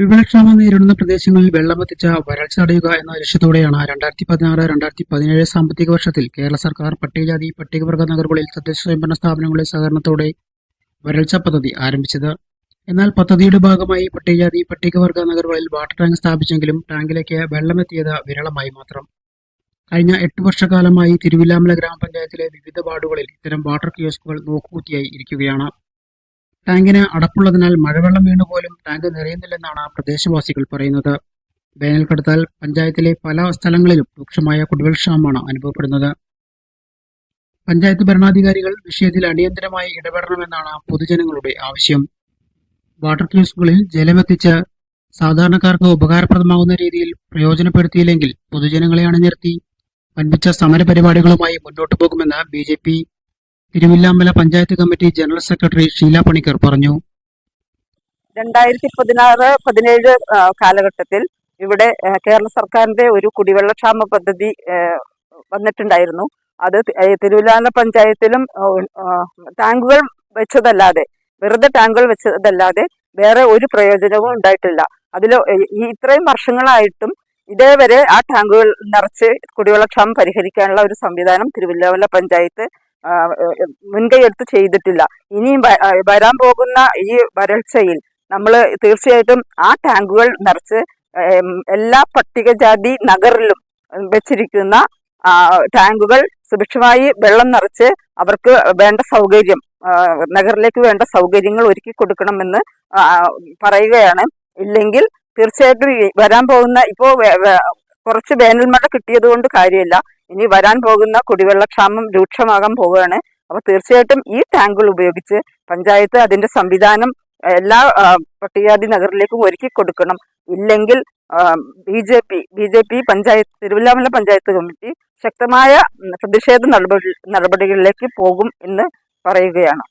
കുടിവെള്ളക്ഷാമം നേരിടുന്ന പ്രദേശങ്ങളിൽ വെള്ളമെത്തിച്ച വരൾച്ച തടയുക എന്ന ലക്ഷ്യത്തോടെയാണ് രണ്ടായിരത്തി പതിനാറ് രണ്ടായിരത്തി പതിനേഴ് സാമ്പത്തിക വർഷത്തിൽ കേരള സർക്കാർ പട്ടികജാതി പട്ടികവർഗ നഗറുകളിൽ തദ്ദേശ സ്വയംഭരണ സ്ഥാപനങ്ങളുടെ സഹകരണത്തോടെ വരൾച്ച പദ്ധതി ആരംഭിച്ചത്. എന്നാൽ പദ്ധതിയുടെ ഭാഗമായി പട്ടികജാതി പട്ടികവർഗ നഗറുകളിൽ വാട്ടർ ടാങ്ക് സ്ഥാപിച്ചെങ്കിലും ടാങ്കിലേക്ക് വെള്ളമെത്തിയത് വിരളമായി മാത്രം. കഴിഞ്ഞ എട്ട് വർഷക്കാലമായി തിരുവില്ലാമല ഗ്രാമപഞ്ചായത്തിലെ വിവിധ വാർഡുകളിൽ ഇത്തരം വാട്ടർ കിയോസ്കുകൾ നോക്കുകുത്തിയായി ഇരിക്കുകയാണ്. ടാങ്കിന് അടപ്പുള്ളതിനാൽ മഴവെള്ളം വീണുപോലും ടാങ്ക് നിറയുന്നില്ലെന്നാണ് പ്രദേശവാസികൾ പറയുന്നത്. വേനൽ കടുത്താൽ പഞ്ചായത്തിലെ പല സ്ഥലങ്ങളിലും രൂക്ഷമായ കുടിവെള്ളക്ഷാമമാണ് അനുഭവപ്പെടുന്നത്. പഞ്ചായത്ത് ഭരണാധികാരികൾ വിഷയത്തിൽ അടിയന്തരമായി ഇടപെടണമെന്നാണ് പൊതുജനങ്ങളുടെ ആവശ്യം. വാട്ടർ ക്യൂസുകളിൽ ജലമെത്തിച്ച് സാധാരണക്കാർക്ക് ഉപകാരപ്രദമാകുന്ന രീതിയിൽ പ്രയോജനപ്പെടുത്തിയില്ലെങ്കിൽ പൊതുജനങ്ങളെ അണിനിർത്തി വൻപിച്ച സമരപരിപാടികളുമായി മുന്നോട്ടു പോകുമെന്ന് B J P Thiruvillwamala panchayat committee general secretary Sheela Panicker പറഞ്ഞു. രണ്ടായിരത്തി പതിനാറ് പതിനേഴ് കാലഘട്ടത്തിൽ ഇവിടെ കേരള സർക്കാരിന്റെ ഒരു കുടിവെള്ളക്ഷാമ പദ്ധതി വന്നിട്ടുണ്ടായിരുന്നു. അത് തിരുവില്ലാമല പഞ്ചായത്തിലും ടാങ്കുകൾ വെച്ചതല്ലാതെ വെറുതെ ടാങ്കുകൾ വെച്ചതല്ലാതെ വേറെ ഒരു പ്രയോജനവും ഉണ്ടായിട്ടില്ല. അതിൽ ഈ ഇത്രയും വർഷങ്ങളായിട്ടും ഇതേവരെ ആ ടാങ്കുകൾ നിറച്ച് കുടിവെള്ളക്ഷാമം പരിഹരിക്കാനുള്ള ഒരു സംവിധാനം തിരുവല്ലാമല പഞ്ചായത്ത് ആ, ഏ, മുൻകൈ എടുത്ത് ചെയ്തിട്ടില്ല. ഇനിയും വരാൻ പോകുന്ന ഈ വരൾച്ചയിൽ നമ്മൾ തീർച്ചയായിട്ടും ആ ടാങ്കുകൾ നിറച്ച് എല്ലാ പട്ടികജാതി നഗറിലും വെച്ചിരിക്കുന്ന ടാങ്കുകൾ സുഭിക്ഷമായി വെള്ളം നിറച്ച് അവർക്ക് വേണ്ട സൗകര്യം നഗറിലേക്ക് വേണ്ട സൗകര്യങ്ങൾ ഒരുക്കി കൊടുക്കണമെന്ന് പറയുകയാണ്. ഇല്ലെങ്കിൽ തീർച്ചയായിട്ടും വരാൻ പോകുന്ന ഇപ്പോൾ കുറച്ച് വേനൽ മഴ കിട്ടിയത് കൊണ്ട് കാര്യമില്ല. ഇനി വരാൻ പോകുന്ന കുടിവെള്ളക്ഷാമം രൂക്ഷമാകാൻ പോവുകയാണ്. അപ്പൊ തീർച്ചയായിട്ടും ഈ ടാങ്കുകൾ ഉപയോഗിച്ച് പഞ്ചായത്ത് അതിന്റെ സംവിധാനം എല്ലാ പട്ടികാതി നഗറിലേക്കും ഒരുക്കി കൊടുക്കണം. ഇല്ലെങ്കിൽ B J P B J P panchayat Thiruvillwamala panchayat committee ശക്തമായ പ്രതിഷേധ നടപടി നടപടികളിലേക്ക് പോകും എന്ന് പറയുകയാണ്.